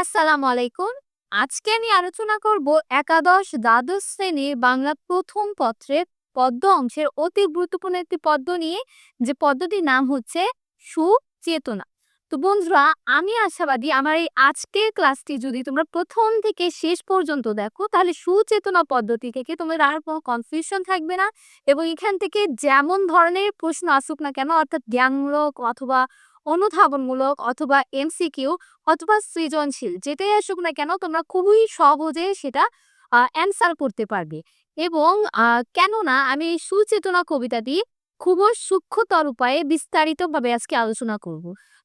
আসসালামু আলাইকুম। আজকে আমি আলোচনা করব একাদশ দ্বাদশ শ্রেণির বাংলা প্রথম পত্রের পদ্ম অংশের অতি গুরুত্বপূর্ণ একটি পদ্ম নিয়ে, যে পদ্মটির নাম হচ্ছে সুচেতনা। তো বন্ধুরা, আমি আশাবাদী আমার এই আজকের ক্লাসটি যদি তোমরা প্রথম থেকে শেষ পর্যন্ত দেখো, তাহলে সুচেতনা পদ্ধতি থেকে তোমার আর কোনো কনফিউশন থাকবে না এবং এখান থেকে যেমন ধরনের প্রশ্ন আসুক না কেন, অর্থাৎ জ্ঞানমূলক অথবা অনুধাবনমূলক অথবা এমসিকিউ অথবা সৃজনশীল, যেটাই আসুক না কেন, তোমরা খুবই সহজে সেটা অ্যান্সার করতে পারবে। এবং কেননা আমি সুচেতনা কবিতাটি খুবই সূক্ষ্মতর উপায়ে বিস্তারিতভাবে আজকে আলোচনা করব।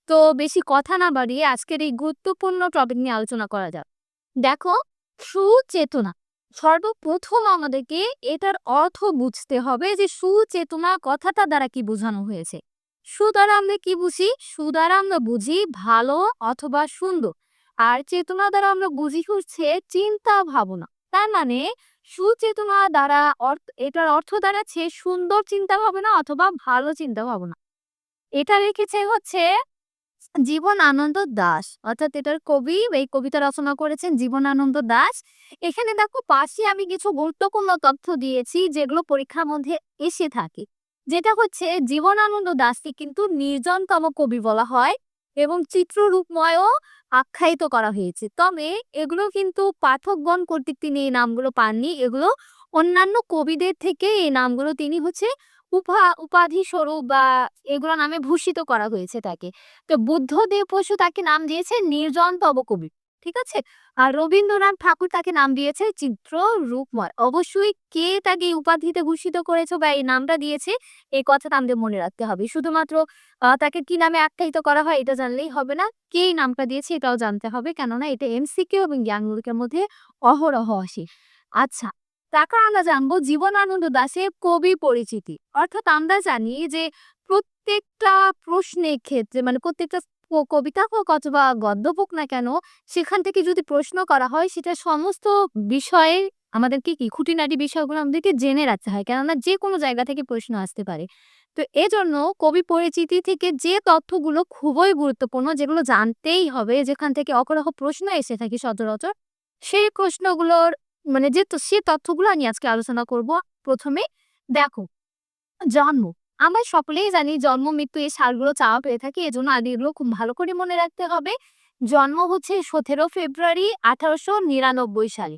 তো বেশি কথা না বাড়িয়ে আজকের এই গুরুত্বপূর্ণ টপিক নিয়ে আলোচনা করা যাক। দেখো, সুচেতনা। সর্বপ্রথম আমাদেরকে এটার অর্থ বুঝতে হবে যে সুচেতনা কথাটা দ্বারা কি বোঝানো হয়েছে। সু দ্বারা আমরা কি বুঝি? সু দ্বারা আমরা বুঝি ভালো অথবা সুন্দর। আর চেতনা দ্বারা আমরা বুঝি হচ্ছে চিন্তা ভাবনা। তার মানে সুচেতনা দ্বারা এটার অর্থ দাঁড়াচ্ছে সুন্দর চিন্তা ভাবনা অথবা ভালো চিন্তা ভাবনা। এটা রেখেছে হচ্ছে জীবন আনন্দ দাস। অর্থাৎ এটার কবি, এই কবিতা রচনা করেছেন জীবন আনন্দ দাস। এখানে দেখো পাশে আমি কিছু গুরুত্বপূর্ণ তথ্য দিয়েছি যেগুলো পরীক্ষার মধ্যে এসে থাকে। যেটা হচ্ছে জীবনানন্দ দাসকে কিন্তু নির্জনতম কবি বলা হয় এবং চিত্ররূপময়ও আখ্যায়িত করা হয়েছে। তবে এগুলো কিন্তু পাঠকগণ কর্তৃক তিনি এই নামগুলো পাননি, এগুলো অন্যান্য কবিদের থেকে এই নামগুলো তিনি হচ্ছে উপা, উপাধি স্বরূপ বা এগুলো নামে ভূষিত করা হয়েছে তাকে। তো বুদ্ধদেব বসু তাকে নাম দিয়েছে নির্জনতম কবি। ঠিক আছে? আর রবীন্দ্রনাথ ঠাকুর তাকে নাম দিয়েছে চিত্র রূপময়। অবশ্যই কে তাকে উপাধিতে ভূষিত করেছে বা এই নামটা দিয়েছে, এই কথাটা আমাদের মনে রাখতে হবে। শুধুমাত্র তাকে কি নামে আখ্যায়িত করা হয় এটা জানলেই হবে না। কে এই নামটা দিয়েছে এটাও জানতে হবে। কেননা এটা এমসিকিউ এবং জ্ঞানমূলকের মধ্যে অহরহ আসে। আচ্ছা তারপর আমরা জানব জীবনানন্দ দাসের কবি পরিচিতি। অর্থাৎ আমরা জানি যে প্রত্যেকটা প্রশ্নের ক্ষেত্রে মানে প্রত্যেকটা ক- কবিতা হোক অথবা গদ্য হোক না কেন, সেখান থেকে যদি প্রশ্ন করা হয়, সেটা সমস্ত বিষয়ে আমাদেরকে কি খুঁটিনাটি বিষয়গুলো আমাদেরকে জেনে রাখতে হয়। কেননা যে কোনো জায়গা থেকে প্রশ্ন আসতে পারে। তো এজন্য কবি পরিচিতি থেকে যে তথ্যগুলো খুবই গুরুত্বপূর্ণ, যেগুলো জানতেই হবে, যেখান থেকে অকরহ প্রশ্ন এসে থাকে সচরাচর, সেই প্রশ্নগুলোর মানে যে সে তথ্যগুলো আমি আজকে আলোচনা করব। প্রথমে দেখো, জন্ম। আমরা সকলেই জানি জন্ম, মৃত্যু এই সালগুলো চাওয়া পেয়ে থাকি। এজন্য আদি এগুলো খুব ভালো করে মনে রাখতে হবে। জন্ম হচ্ছে সতেরো ফেব্রুয়ারি আঠারোশো নিরানব্বই সালে।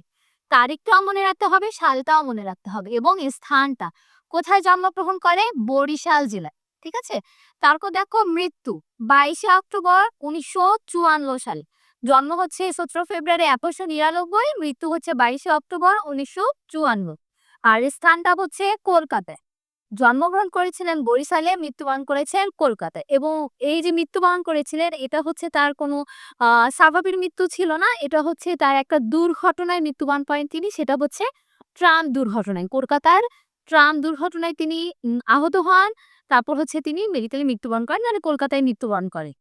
তারিখটাও মনে রাখতে হবে, সালটাও মনে রাখতে হবে এবং স্থানটা। কোথায় জন্মগ্রহণ করে? বরিশাল জেলায়, ঠিক আছে? তারপর দেখো মৃত্যু, বাইশে অক্টোবর উনিশশো চুয়ান্ন সালে। জন্ম হচ্ছে সতেরো ফেব্রুয়ারি একুশশো নিরানব্বই, মৃত্যু হচ্ছে বাইশে অক্টোবর উনিশশো চুয়ান্ন। আর স্থানটা হচ্ছে কলকাতায়। জন্মগ্রহণ করেছিলেন বরিশালে মৃত্যুবরণ করেছেন কলকাতায় এবং এই যে মৃত্যুবরণ করেছিলেন, এটা হচ্ছে তার কোনো স্বাভাবিক মৃত্যু ছিল না, এটা হচ্ছে তার একটা দুর্ঘটনায় মৃত্যুবরণ করেন তিনি, সেটা হচ্ছে ট্রাম দুর্ঘটনায়। কলকাতার ট্রাম দুর্ঘটনায় তিনি আহত হন, তারপর হচ্ছে তিনি মেডিকেলে মৃত্যুবরণ করেন মানে কলকাতায় মৃত্যুবরণ করে।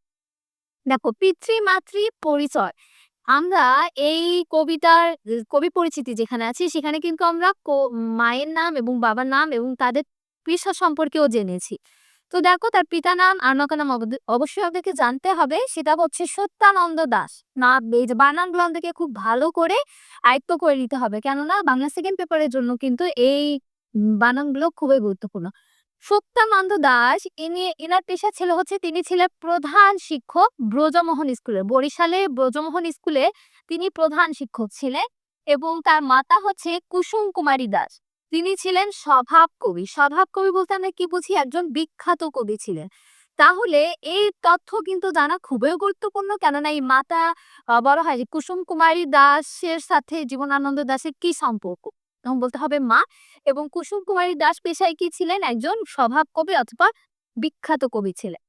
দেখো, পিতৃমাতৃ পরিচয়। আমরা এই কবিতার, কবি পরিচিতি যেখানে আছি, সেখানে কিন্তু আমরা মায়ের নাম এবং বাবার নাম এবং তাদের পেশা সম্পর্কেও জেনেছি। তো দেখো তার পিতা নাম আর নাম অবশ্যই আমাদেরকে জানতে হবে, সেটা হচ্ছে সত্যানন্দ দাস। না বানানগুলো আমাদেরকে খুব ভালো করে আয়ত্ত করে নিতে হবে। কেননা বাংলা সেকেন্ড পেপারের জন্য কিন্তু এই বানানগুলো খুবই গুরুত্বপূর্ণ। সত্যানন্দ দাস, ইনি এনার পেশা ছিল হচ্ছে তিনি ছিলেন প্রধান শিক্ষক ব্রজমোহন স্কুলে। বরিশালে ব্রজমোহন স্কুলে তিনি প্রধান শিক্ষক ছিলেন এবং তার মাতা হচ্ছে কুসুম কুমারী দাস। তিনি ছিলেন স্বভাব কবি। স্বভাব কবি বলতে আমরা কি বুঝি? একজন বিখ্যাত কবি ছিলেন। তাহলে এই তথ্য কিন্তু জানা খুবই গুরুত্বপূর্ণ। কেননা এই মাতা বলা হয় কুসুম কুমারী দাসের সাথে জীবনানন্দ দাসের কি সম্পর্ক? তখন বলতে হবে মা। এবং কুসুম কুমারী দাস পেশায় কি ছিলেন? একজন স্বভাব কবি অথবা বিখ্যাত কবি ছিলেন।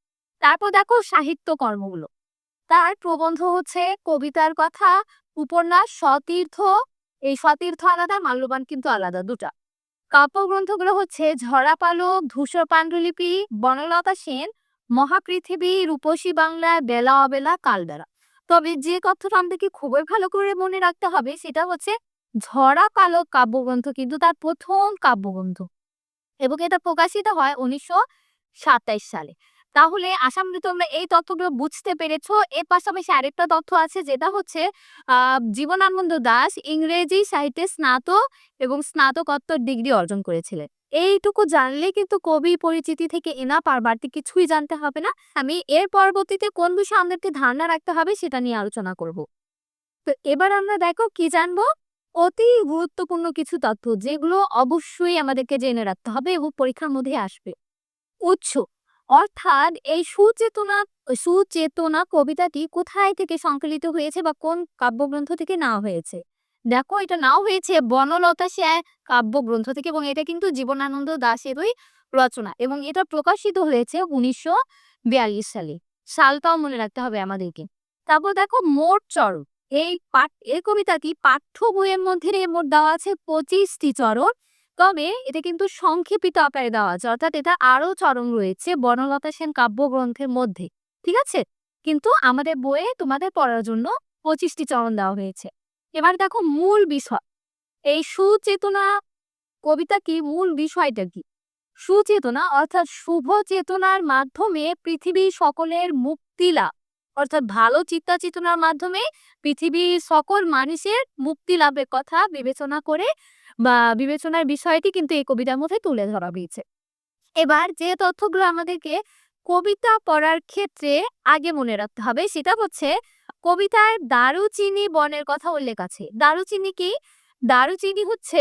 তারপর দেখো সাহিত্য কর্মগুলো। তার প্রবন্ধ হচ্ছে কবিতার কথা, উপন্যাস সতীর্থ এই সতীর্থ আলাদা, মাল্যবান কিন্তু আলাদা দুটা। কাব্যগ্রন্থগুলো হচ্ছে ঝরা পালক, ধূসর পাণ্ডুলিপি, বনলতা সেন, মহাপৃথিবী, রূপসী বাংলা, বেলা অবেলা, কালবেলা। তবে যে কথাটা আমাদেরকে খুবই ভালো করে মনে রাখতে হবে সেটা হচ্ছে ঝরা পালক কাব্যগ্রন্থ কিন্তু তার প্রথম কাব্যগ্রন্থ এবং এটা প্রকাশিত হয় উনিশশো সালে। তাহলে আশা করি তোমরা এই তথ্যগুলো বুঝতে পেরেছ। এর পাশাপাশি আরেকটা তথ্য আছে যেটা হচ্ছে জীবনানন্দ দাস ইংরেজি সাহিত্যে স্নাতক এবং স্নাতকোত্তর ডিগ্রি অর্জন করেছিলেন। এইটুকু জানলে কিন্তু কবি পরিচিতি থেকে এনা পার বাড়তি কিছুই জানতে হবে না। আমি এর পরবর্তীতে কোন বিষয়ে আমাদেরকে ধারণা রাখতে হবে সেটা নিয়ে আলোচনা করব। তো এবার আমরা দেখো কি জানব? অতি গুরুত্বপূর্ণ কিছু তথ্য যেগুলো অবশ্যই আমাদেরকে জেনে রাখতে হবে এবং পরীক্ষার মধ্যে আসবে। উৎস অর্থাৎ এই সুচেতনা সুচেতনা কবিতাটি কোথায় থেকে সংকলিত হয়েছে বা কোন কাব্যগ্রন্থ থেকে নেওয়া হয়েছে? দেখো, এটা নাও হয়েছে বনলতা সেন কাব্যগ্রন্থ থেকে এবং এটা কিন্তু জীবনানন্দ দাসেরই রচনা এবং এটা প্রকাশিত হয়েছে উনিশশো বিয়াল্লিশ সালে। সালটাও মনে রাখতে হবে আমাদেরকে। তারপর দেখো, মোট চরণ। এই পাঠ, এই কবিতাটি পাঠ্য বইয়ের মধ্যে মোট দেওয়া আছে পঁচিশটি চরণ। তবে এটা কিন্তু সংক্ষেপিত আকারে দেওয়া আছে। অর্থাৎ এটা আরও চরম রয়েছে বনলতা সেন কাব্যগ্রন্থের মধ্যে। ঠিক আছে? কিন্তু আমাদের বইয়ে তোমাদের পড়ার জন্য পঁচিশটি চরণ দেওয়া হয়েছে। এবার দেখো মূল বিষয়। এই সুচেতনা কবিতা কি? মূল বিষয়টা কি? সুচেতনা অর্থাৎ শুভ চেতনার মাধ্যমে পৃথিবী সকলের মুক্তি লাভ। অর্থাৎ ভালো চিন্তা চেতনার মাধ্যমে পৃথিবীর সকল মানুষের মুক্তি লাভের কথা বিবেচনা করে বা বিবেচনার বিষয়টি কিন্তু এই কবিতার মধ্যে তুলে ধরা হয়েছে। এবার যে তথ্যগুলো আমাদেরকে কবিতা পড়ার ক্ষেত্রে আগে মনে রাখতে হবে সেটা হচ্ছে কবিতায় দারুচিনি বনের কথা উল্লেখ আছে। দারুচিনি কি? দারুচিনি হচ্ছে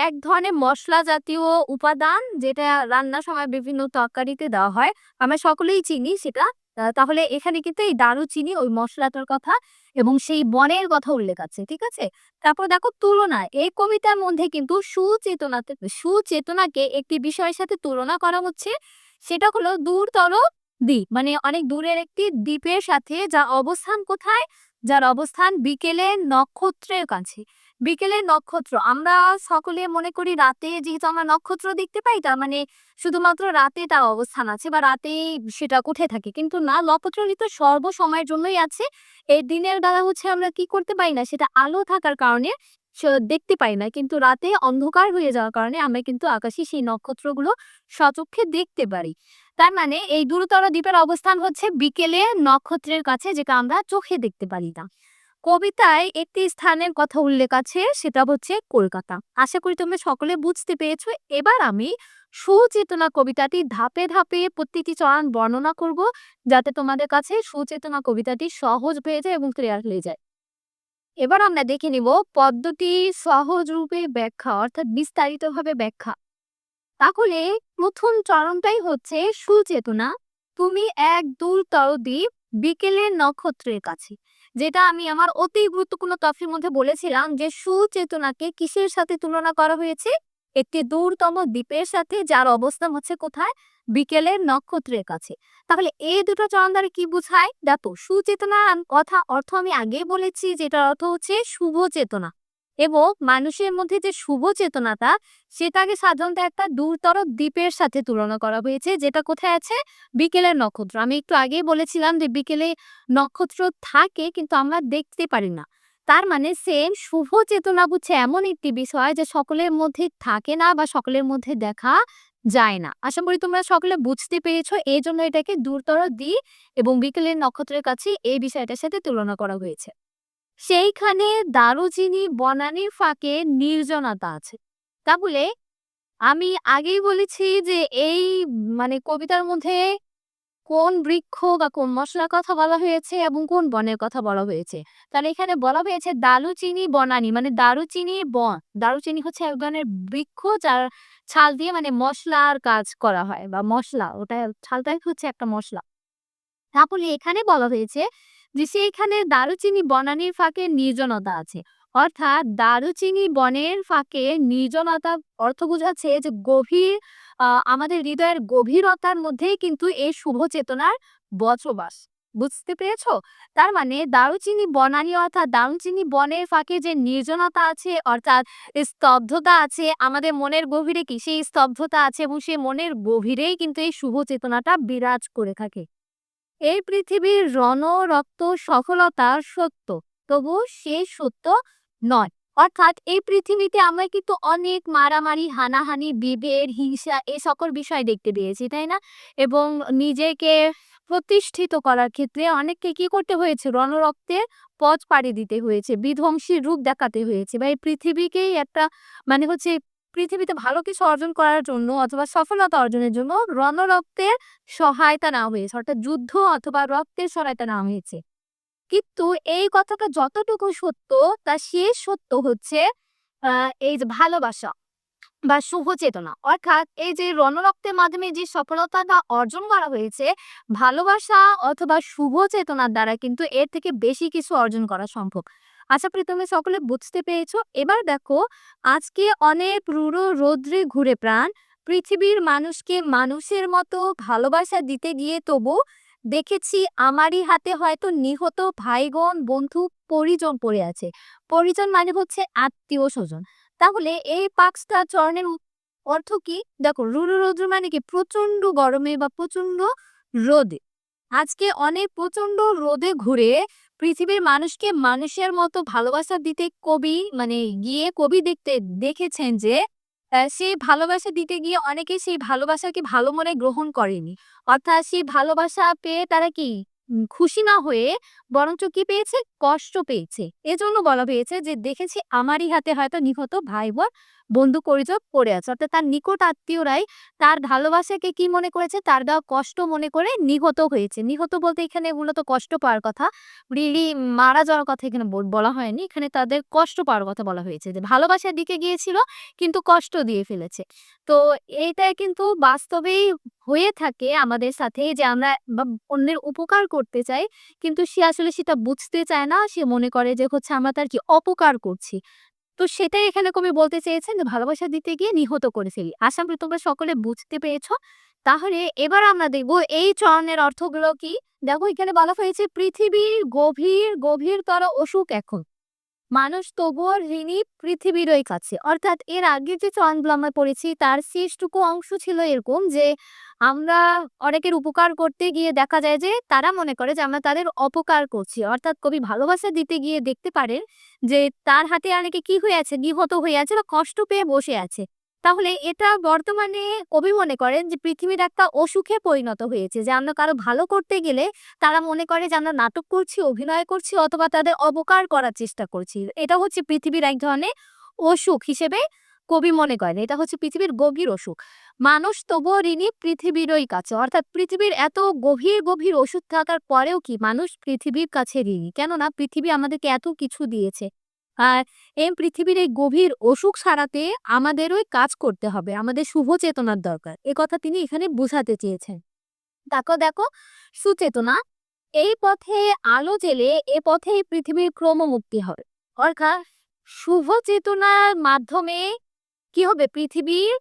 এক ধরনের মশলা জাতীয় উপাদান যেটা রান্নার সময় বিভিন্ন তরকারিতে দেওয়া হয়। আমরা সকলেই চিনি সেটা তাহলে এখানে কিন্তু এই দারুচিনি, ওই মশলাটার কথা এবং সেই বনের কথা উল্লেখ আছে, ঠিক আছে? তারপর দেখো তুলনা, এই কবিতার মধ্যে কিন্তু সুচেতনাতে, সুচেতনাকে একটি বিষয়ের সাথে তুলনা করা হচ্ছে, সেটা হলো দূরতর দ্বীপ মানে অনেক দূরের একটি দ্বীপের সাথে যা অবস্থান কোথায়? যার অবস্থান বিকেলে নক্ষত্রের কাছে। বিকেলের নক্ষত্র। আমরা সকলে মনে করি রাতে যেহেতু আমরা নক্ষত্র দেখতে পাই, তার মানে শুধুমাত্র রাতে তার অবস্থান আছে বা রাতে সেটা উঠে থাকে। কিন্তু না নক্ষত্র কিন্তু সর্বসময়ের জন্যই আছে। এই দিনের বেলা হচ্ছে আমরা কি করতে পারি না, সেটা আলো থাকার কারণে দেখতে পাই না। কিন্তু রাতে অন্ধকার হয়ে যাওয়ার কারণে আমরা কিন্তু আকাশে সেই নক্ষত্রগুলো সচক্ষে দেখতে পারি। তার মানে এই দূরতর দ্বীপের অবস্থান হচ্ছে বিকেলে নক্ষত্রের কাছে, যেটা আমরা চোখে দেখতে পারি না। কবিতায় একটি স্থানের কথা উল্লেখ আছে, সেটা হচ্ছে কলকাতা। আশা করি তুমি সকলে বুঝতে পেরেছ। এবার আমি সুচেতনা কবিতাটি ধাপে ধাপে প্রত্যেকটি চরণ বর্ণনা করব, যাতে তোমাদের কাছে সুচেতনা কবিতাটি সহজ হয়ে যায় এবং ক্লিয়ার হয়ে যায়। এবার আমরা দেখে নিব পদ্মটি সহজ রূপে ব্যাখ্যা, অর্থাৎ বিস্তারিতভাবে ব্যাখ্যা। তাহলে প্রথম চরণটাই হচ্ছে সুচেতনা। তুমি এক দূরতর দ্বীপ বিকেলের নক্ষত্রের কাছে। যেটা আমি আমার অতি গুরুত্বপূর্ণ তফির মধ্যে বলেছিলাম যে, সুচেতনাকে কিসের সাথে তুলনা করা হয়েছে? একটি দূরতম দ্বীপের সাথে, যার অবস্থান হচ্ছে কোথায়? বিকেলের নক্ষত্রের কাছে। তাহলে এই দুটো চরণ দ্বারা কি বুঝায়? দেখো, সুচেতনার কথা অর্থ আমি আগে বলেছি, যেটার অর্থ হচ্ছে শুভ চেতনা। এবং মানুষের মধ্যে যে শুভ চেতনাটা সেটাকে সাধারণত একটা দূরতর দ্বীপের সাথে তুলনা করা হয়েছে, যেটা কোথায় আছে? বিকেলের নক্ষত্র। আমি একটু আগেই বলেছিলাম যে বিকেলে নক্ষত্র থাকে কিন্তু আমরা দেখতে পারি না। তার মানে সেম শুভ চেতনা বুঝছে এমন একটি বিষয় যে সকলের মধ্যে থাকে না বা সকলের মধ্যে দেখা যায় না। আশা করি তোমরা সকলে বুঝতে পেরেছ, এই জন্য এটাকে দূরতর দ্বীপ এবং বিকেলের নক্ষত্রের কাছে এই বিষয়টার সাথে তুলনা করা হয়েছে। সেইখানে দারুচিনি বনানির ফাঁকে নির্জনতা আছে। তাহলে আমি আগেই বলেছি যে এই মানে কবিতার মধ্যে কোন বৃক্ষ বা কোন মশলার কথা বলা হয়েছে এবং কোন বনের কথা বলা হয়েছে। তাহলে এখানে বলা হয়েছে দারুচিনি বনানি মানে দারুচিনি বন। দারুচিনি হচ্ছে এক ধরনের বৃক্ষ যার ছাল দিয়ে মানে মশলার কাজ করা হয় বা মশলা, ওটা ছালটাই হচ্ছে একটা মশলা। তাহলে এখানে বলা হয়েছে যে সেইখানে দারুচিনি বনানির ফাঁকে নির্জনতা আছে। অর্থাৎ দারুচিনি বনের ফাঁকে নির্জনতা অর্থ বোঝাচ্ছে যে গভীর আমাদের হৃদয়ের গভীরতার মধ্যেই কিন্তু এই শুভ চেতনার বসবাস বুঝতে পেরেছ? তার মানে দারুচিনি বনানি অর্থাৎ দারুচিনি বনের ফাঁকে যে নির্জনতা আছে, অর্থাৎ স্তব্ধতা আছে, আমাদের মনের গভীরে কি? সেই স্তব্ধতা আছে এবং সেই মনের গভীরেই কিন্তু এই শুভ চেতনাটা বিরাজ করে থাকে। এই পৃথিবীর রণ রক্ত সফলতা সত্য তবু সে সত্য নয় অর্থাৎ এই পৃথিবীতে আমরা কিন্তু অনেক মারামারি, হানাহানি, বিভেদ, হিংসা এ সকল বিষয় দেখতে পেয়েছি, তাই না? এবং নিজেকে প্রতিষ্ঠিত করার ক্ষেত্রে অনেককে কি করতে হয়েছে? রণরক্তের পথ পাড়ি দিতে হয়েছে, বিধ্বংসী রূপ দেখাতে হয়েছে বা এই পৃথিবীকেই একটা মানে হচ্ছে পৃথিবীতে ভালো কিছু অর্জন করার জন্য অথবা সফলতা অর্জনের জন্য রণরক্তের সহায়তা নেওয়া হয়েছে। অর্থাৎ যুদ্ধ অথবা রক্তের সহায়তা নেওয়া হয়েছে। কিন্তু এই কথাটা যতটুকু সত্য তার শেষ সত্য হচ্ছে এই যে ভালোবাসা বা শুভ চেতনা অর্থাৎ এই যে রণরক্তের মাধ্যমে যে সফলতাটা অর্জন করা হয়েছে, ভালোবাসা অথবা শুভ চেতনার দ্বারা কিন্তু এর থেকে বেশি কিছু অর্জন করা সম্ভব আশা করি তুমি সকলে বুঝতে পেরেছ। এবার দেখো, আজকে অনেক রুড়ো রৌদ্রে ঘুরে প্রাণ। পৃথিবীর মানুষকে মানুষের মতো ভালোবাসা দিতে গিয়ে তবু দেখেছি আমারই হাতে হয়তো নিহত ভাইগণ, বন্ধু, পরিজন পড়ে আছে। পরিজন মানে হচ্ছে আত্মীয় স্বজন। তাহলে এই পাঁচটা চরণের অর্থ কি? দেখো রুরু রৌদ্র মানে কি? প্রচণ্ড গরমে বা প্রচণ্ড রোদে। আজকে অনেক প্রচণ্ড রোদে ঘুরে পৃথিবীর মানুষকে মানুষের মতো ভালোবাসা দিতে কবি মানে গিয়ে কবি দেখতে দেখেছেন যে সেই ভালোবাসা দিতে গিয়ে অনেকে সেই ভালোবাসাকে ভালো মনে গ্রহণ করেনি। অর্থাৎ সেই ভালোবাসা পেয়ে তারা কি খুশি না হয়ে বরঞ্চ কি পেয়েছে? কষ্ট পেয়েছে। এজন্য বলা হয়েছে যে, দেখেছি আমারই হাতে হয়তো নিহত ভাই বোন বন্ধু পরিচয় পড়ে আছে। অর্থাৎ তার নিকট আত্মীয়রাই তার ভালোবাসাকে কি মনে করেছে? তার দেওয়া কষ্ট মনে করে নিহত হয়েছে। নিহত বলতে এখানে মূলত কষ্ট পাওয়ার কথা রিলি মারা যাওয়ার কথা এখানে বল- হয়নি। এখানে তাদের কষ্ট পাওয়ার কথা বলা হয়েছে যে, ভালোবাসার দিকে গিয়েছিল, কিন্তু কষ্ট দিয়ে ফেলেছে। তো এইটা কিন্তু বাস্তবেই হয়ে থাকে আমাদের সাথে যে আমরা অন্যের উপকার করতে চাই, কিন্তু সে আসলে সেটা বুঝতে চায় না। সে মনে করে যে হচ্ছে আমরা তার কি অপকার করছি। তো সেটাই এখানে কবি বলতে চেয়েছেন ভালোবাসা দিতে গিয়ে নিহত করে ফেলি। আশা করি তোমরা সকলে বুঝতে পেরেছ। তাহলে এবার আমরা দেখব এই চরণের অর্থগুলো কি। দেখো এখানে বলা হয়েছে পৃথিবীর গভীর, গভীরতর অসুখ এখন। মানুষ তবুও ঋণী পৃথিবীরই কাছে। অর্থাৎ এর আগে যে চরণগুলো আমরা পড়েছি, তার শেষটুকু অংশ ছিল এরকম যে, আমরা অনেকের উপকার করতে গিয়ে দেখা যায় যে, তারা মনে করে যে, আমরা তাদের অপকার করছি। অর্থাৎ কবি ভালোবাসা দিতে গিয়ে দেখতে পারেন যে, তার হাতে অনেকে কি হয়ে আছে, নিহত হয়ে আছে বা কষ্ট পেয়ে বসে আছে। তাহলে এটা বর্তমানে কবি মনে করেন যে, পৃথিবীর একটা অসুখে পরিণত হয়েছে। যে, আমরা কারও ভালো করতে গেলে তারা মনে করে যে, আমরা নাটক করছি, অভিনয় করছি অথবা তাদের অবকার করার চেষ্টা করছি। এটা হচ্ছে পৃথিবীর এক ধরনের অসুখ হিসেবে কবি মনে করেন। এটা হচ্ছে পৃথিবীর গভীর অসুখ। মানুষ তবুও ঋণী পৃথিবীরই কাছে। অর্থাৎ পৃথিবীর এত গভীর গভীর ওষুধ থাকার পরেও কি মানুষ পৃথিবীর কাছে ঋণী? কেননা পৃথিবী আমাদেরকে এত কিছু দিয়েছে। আর এই পৃথিবীর এই গভীর অসুখ সারাতে আমাদের ওই কাজ করতে হবে। আমাদের শুভ চেতনার দরকার। এ কথা তিনি এখানে বোঝাতে চেয়েছেন। দেখো দেখো, সুচেতনা, এই পথে আলো জেলে এ পথে পৃথিবীর ক্রমমুক্তি হবে অর্থাৎ শুভ চেতনার মাধ্যমে কি হবে? পৃথিবীর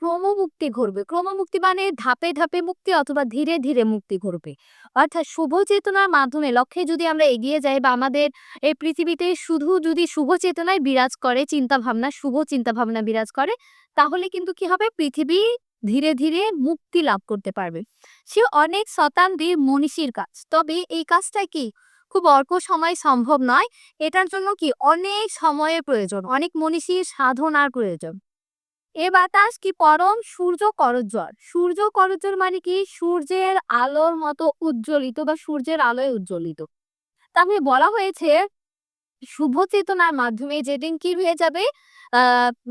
ক্রমমুক্তি ঘটবে। ক্রমমুক্তি মানে ধাপে ধাপে মুক্তি অথবা ধীরে ধীরে মুক্তি ঘটবে। অর্থাৎ শুভ চেতনার মাধ্যমে লক্ষ্যে যদি আমরা এগিয়ে যাই বা আমাদের এই পৃথিবীতে শুধু যদি শুভ চেতনায় বিরাজ করে চিন্তা ভাবনা শুভ চিন্তা ভাবনা বিরাজ করে, তাহলে কিন্তু কি হবে? পৃথিবী ধীরে ধীরে মুক্তি লাভ করতে পারবে। সে অনেক শতাব্দীর মনীষীর কাজ। তবে এই কাজটা কি? খুব অল্প সময় সম্ভব নয়। এটার জন্য কি? অনেক সময়ের প্রয়োজন। অনেক মনীষীর সাধনার প্রয়োজন। এ বাতাস কি পরম সূর্য করজ্জ্বল সূর্য করজ্জ্বল মানে কি? সূর্যের আলোর মতো উজ্জ্বলিত বা সূর্যের আলোয় উজ্জ্বলিত। তাহলে বলা হয়েছে শুভ চেতনার মাধ্যমে যেদিন কি হয়ে যাবে?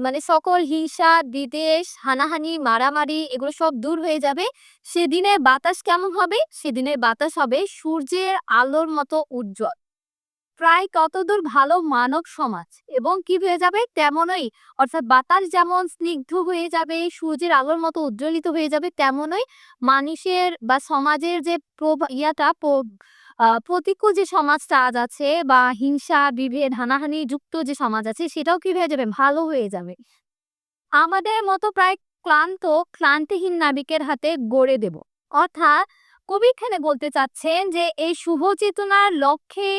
মানে সকল হিংসা বিদেশ হানাহানি, মারামারি এগুলো সব দূর হয়ে যাবে। সেদিনের বাতাস কেমন হবে? সেদিনের বাতাস হবে সূর্যের আলোর মতো উজ্জ্বল। প্রায় কতদূর ভালো মানব সমাজ? এবং কি হয়ে যাবে? তেমনই, অর্থাৎ বাতাস যেমন স্নিগ্ধ হয়ে যাবে, সূর্যের আলোর মতো উজ্জ্বলিত হয়ে যাবে, তেমনই মানুষের বা সমাজের যে ইয়াটা প্রতিকূল যে সমাজটা আজ আছে বা হিংসা, বিভেদ, হানাহানি যুক্ত যে সমাজ আছে, সেটাও কি হয়ে যাবে? ভালো হয়ে যাবে। আমাদের মতো প্রায় ক্লান্ত, ক্লান্তিহীন নাবিকের হাতে গড়ে দেব। অর্থাৎ কবি এখানে বলতে চাচ্ছেন যে, এই শুভ চেতনার লক্ষ্যে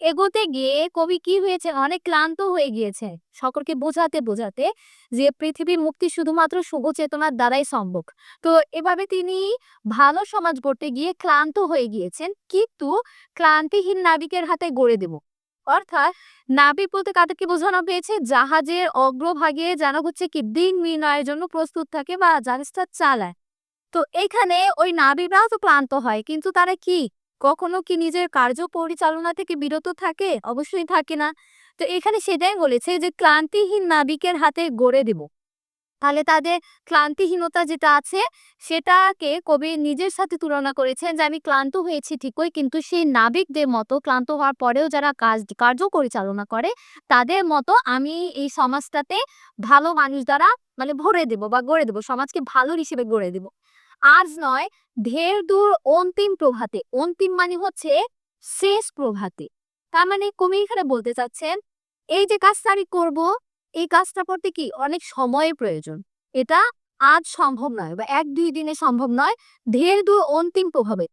এগোতে গিয়ে কবি কি হয়েছে? অনেক ক্লান্ত হয়ে গিয়েছে। সকলকে বোঝাতে বোঝাতে যে পৃথিবীর মুক্তি শুধুমাত্র শুভ চেতনার দ্বারাই সম্ভব। তো এভাবে তিনি ভালো সমাজ গড়তে গিয়ে ক্লান্ত হয়ে গিয়েছেন। কিন্তু ক্লান্তিহীন নাবিকের হাতে গড়ে দেব। অর্থাৎ নাবিক বলতে কাদেরকে বোঝানো হয়েছে? জাহাজের অগ্রভাগে যেন হচ্ছে কি দিন নির্ণয়ের জন্য প্রস্তুত থাকে বা জাহাজটা চালায়। তো এখানে ওই নাবিকরাও তো ক্লান্ত হয়। কিন্তু তারা কি? কখনো কি নিজের কার্য পরিচালনা থেকে বিরত থাকে? অবশ্যই থাকে না। তো এখানে সেটাই বলেছে যে, ক্লান্তিহীন নাবিকের হাতে গড়ে দেব। তাহলে তাদের ক্লান্তিহীনতা যেটা আছে, সেটাকে কবি নিজের সাথে তুলনা করেছেন যে, আমি ক্লান্ত হয়েছি ঠিকই, কিন্তু সেই নাবিকদের মতো ক্লান্ত হওয়ার পরেও যারা কাজ কার্য পরিচালনা করে, তাদের মতো আমি এই সমাজটাতে ভালো মানুষ দ্বারা মানে ভরে দেব বা গড়ে দেব, সমাজকে ভালো হিসেবে গড়ে দেব। আজ নয়, ঢের দূর অন্তিম প্রভাতে। অন্তিম মানে হচ্ছে শেষ প্রভাতে। তার মানে কবি এখানে বলতে চাচ্ছেন, এই যে কাজটা আমি করব, এই কাজটা করতে কি অনেক সময়ের প্রয়োজন। এটা আজ সম্ভব নয় বা এক দুই দিনে সম্ভব নয়, ঢের দূর অন্তিম প্রভাবে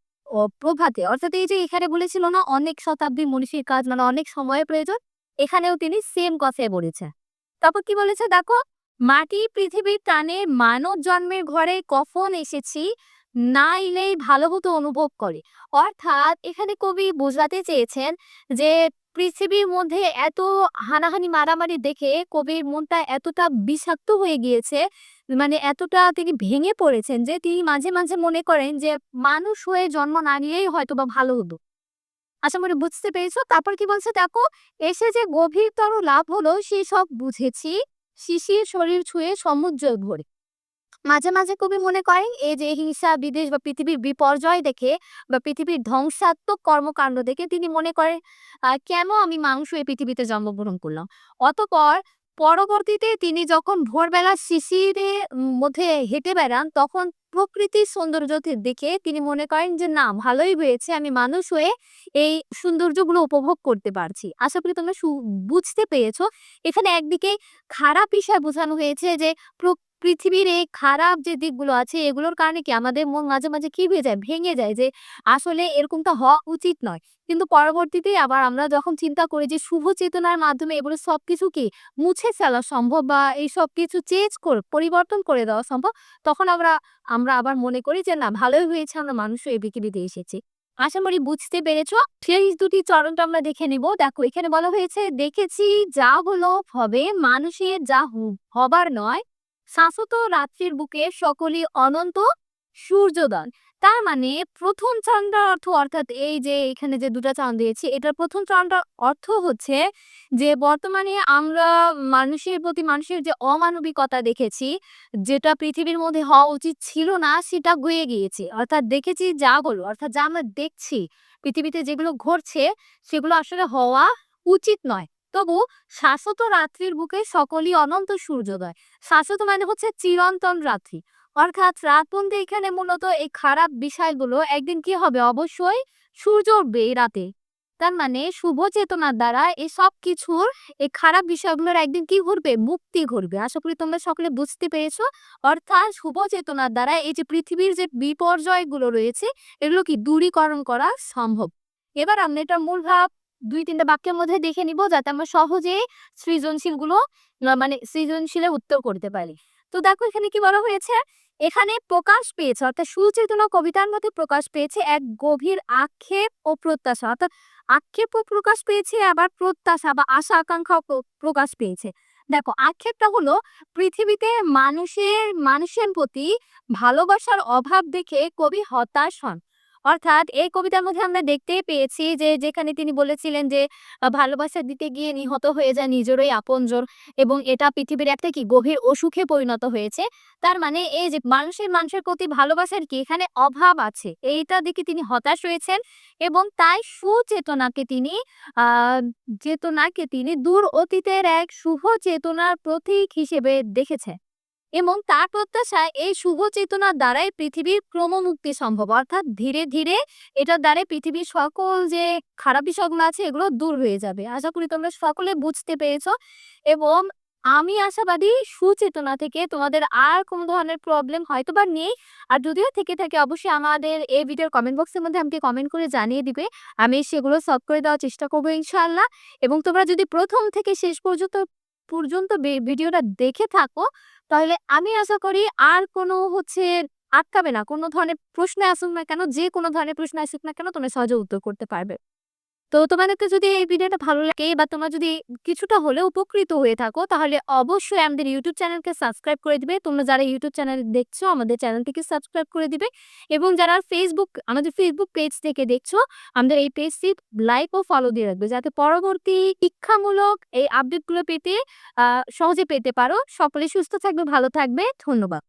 প্রভাতে। অর্থাৎ এই যে এখানে বলেছিল না, অনেক শতাব্দী মনীষীর কাজ মানে অনেক সময়ের প্রয়োজন, এখানেও তিনি সেম কথাই বলেছে তারপর কি বলেছে? দেখো মাটি পৃথিবীর টানে মানব জন্মের ঘরে কখন এসেছি, না এলেই ভালো হতো অনুভব করে। অর্থাৎ এখানে কবি বোঝাতে চেয়েছেন যে, পৃথিবীর মধ্যে এত হানাহানি মারামারি দেখে কবির মনটা এতটা বিষাক্ত হয়ে গিয়েছে মানে এতটা তিনি ভেঙে পড়েছেন যে, তিনি মাঝে মাঝে মনে করেন যে, মানুষ হয়ে জন্ম না নিয়েই হয়তো বা ভালো হতো। আশা করি বুঝতে পেরেছ? তারপর কি বলছে? দেখো, এসে যে গভীরতর লাভ হলো সেই সব বুঝেছি। শিশির শরীর ছুঁয়ে সমুদ্র ভরে মাঝে মাঝে কবি মনে করেন, এই যে হিংসা বিদেশ বা পৃথিবীর বিপর্যয় দেখে বা পৃথিবীর ধ্বংসাত্মক কর্মকাণ্ড দেখে তিনি মনে করেন কেন আমি মাংস এই পৃথিবীতে জন্মগ্রহণ করলাম? অতপর পরবর্তীতে তিনি যখন ভোরবেলা শিশিরে মধ্যে হেঁটে বেড়ান, তখন প্রকৃতির সৌন্দর্য দিকে দেখে তিনি মনে করেন যে, না, ভালোই হয়েছে। আমি মানুষ হয়ে এই সৌন্দর্যগুলো উপভোগ করতে পারছি। আশা করি তোমরা বুঝতে পেরেছ। এখানে একদিকে খারাপ বিষয় বোঝানো হয়েছে যে পৃথিবীর এই খারাপ যে দিকগুলো আছে, এগুলোর কারণে কি আমাদের মন মাঝে মাঝে কি হয়ে যায়? ভেঙে যায় যে আসলে এরকমটা হওয়া উচিত নয়। কিন্তু পরবর্তীতে আবার আমরা যখন চিন্তা করি যে শুভ চেতনার মাধ্যমে এগুলো সবকিছু কি মুছে ফেলা সম্ভব বা এই সব কিছু চেঞ্জ করে, পরিবর্তন করে দেওয়া সম্ভব? তখন আমরা আমরা আবার মনে করি যে না, ভালোই হয়েছে আমরা মানুষ এই পৃথিবীতে এসেছি। আশা করি বুঝতে পেরেছ। সেই দুটি চরণটা আমরা দেখে নিব। দেখো, এখানে বলা হয়েছে, দেখেছি যা হলো হবে, মানুষের যা হবার নয় শাশ্বত রাত্রির বুকে সকলই অনন্ত সূর্যোদয়। তার মানে প্রথম চরণটার অর্থ অর্থাৎ এই যে এখানে যে দুটা চরণ দিয়েছি, এটার প্রথম চরণটার অর্থ হচ্ছে যে বর্তমানে আমরা মানুষের প্রতি মানুষের যে অমানবিকতা দেখেছি, যেটা পৃথিবীর মধ্যে হওয়া উচিত ছিল না, সেটা গয়ে গিয়েছে। অর্থাৎ দেখেছি যা হলো, অর্থাৎ যা আমরা দেখছি, পৃথিবীতে যেগুলো ঘটছে, সেগুলো আসলে হওয়া উচিত নয়। তবু শাশ্বত রাত্রির বুকে সকলই অনন্ত সূর্যোদয়। শাশ্বত মানে হচ্ছে চিরন্তন রাত্রি। অর্থাৎ রাত বলতে এখানে মূলত এই খারাপ বিষয়গুলো একদিন কি হবে? অবশ্যই সূর্য উঠবে এই রাতে তার মানে শুভ চেতনার দ্বারা এই সব কিছুর এই খারাপ বিষয়গুলোর একদিন কি ঘুরবে মুক্তি ঘুরবে আশা করি তোমরা সকলে বুঝতে পেরেছ। অর্থাৎ শুভ চেতনার দ্বারা এই যে পৃথিবীর যে বিপর্যয়গুলো রয়েছে, এগুলো কি দূরীকরণ করা সম্ভব? এবার আমরা এটা মূল ভাব দুই তিনটা বাক্যের মধ্যে দেখে নিব যাতে আমরা সহজে সৃজনশীলগুলো মানে সৃজনশীলের উত্তর করতে পারি। তো দেখো এখানে কি বলা হয়েছে? এখানে প্রকাশ পেয়েছে, অর্থাৎ সুচেতনা কবিতার মধ্যে প্রকাশ পেয়েছে এক গভীর আক্ষেপ ও প্রত্যাশা। অর্থাৎ আক্ষেপও প্রকাশ পেয়েছে, আবার প্রত্যাশা বা আশা আকাঙ্ক্ষাও প্র- প্রকাশ পেয়েছে। দেখো, আক্ষেপটা হলো পৃথিবীতে মানুষের মানুষের প্রতি ভালোবাসার অভাব দেখে কবি হতাশ হন। অর্থাৎ এই কবিতার মধ্যে আমরা দেখতেই পেয়েছি যে, যেখানে তিনি বলেছিলেন যে ভালোবাসা দিতে গিয়ে নিহত হয়ে যায় নিজেরই আপনজন এবং এটা পৃথিবীর একটা কি গভীর অসুখে পরিণত হয়েছে। তার মানে এই যে মানুষের মানুষের প্রতি ভালোবাসার কি এখানে অভাব আছে, এইটা দেখে তিনি হতাশ হয়েছেন এবং তাই সুচেতনাকে তিনি আহ চেতনাকে তিনি দূর অতীতের এক শুভ চেতনার প্রতীক হিসেবে দেখেছে এবং তার প্রত্যাশায় এই শুভ চেতনার দ্বারাই পৃথিবীর ক্রমমুক্তি সম্ভব। অর্থাৎ ধীরে ধীরে এটার দ্বারা পৃথিবীর সকল যে খারাপ বিষয়গুলো আছে, এগুলো দূর হয়ে যাবে। আশা করি তোমরা সকলে বুঝতে পেরেছ এবং আমি আশাবাদী সুচেতনা থেকে তোমাদের আর কোনো ধরনের প্রবলেম হয়তো বা নেই। আর যদিও থেকে থাকে, অবশ্যই আমাদের এই ভিডিওর কমেন্ট বক্সের মধ্যে আমাকে কমেন্ট করে জানিয়ে দিবে। আমি সেগুলো সলভ করে দেওয়ার চেষ্টা করব ইনশাল্লাহ এবং তোমরা যদি প্রথম থেকে শেষ পর্যন্ত পর্যন্ত ভিডিওটা দেখে থাকো। তাহলে আমি আশা করি আর কোনো হচ্ছে আটকাবে না। কোনো ধরনের প্রশ্ন আসুক না কেন, যে কোনো ধরনের প্রশ্ন আসুক না কেন, তোমরা সহজে উত্তর করতে পারবে। তো তোমাদেরকে যদি এই ভিডিওটা ভালো লাগে বা তোমরা যদি কিছুটা হলেও উপকৃত হয়ে থাকো, তাহলে অবশ্যই আমাদের ইউটিউব চ্যানেলকে সাবস্ক্রাইব করে দিবে। তোমরা যারা ইউটিউব চ্যানেল দেখছ, আমাদের চ্যানেলটিকে সাবস্ক্রাইব করে দিবে এবং যারা ফেসবুক আমাদের ফেসবুক পেজ থেকে দেখছ, আমাদের এই পেজটি লাইক ও ফলো দিয়ে রাখবে। যাতে পরবর্তী শিক্ষামূলক এই আপডেটগুলো পেতে সহজে পেতে পারো। সকলে সুস্থ থাকবে, ভালো থাকবে। ধন্যবাদ।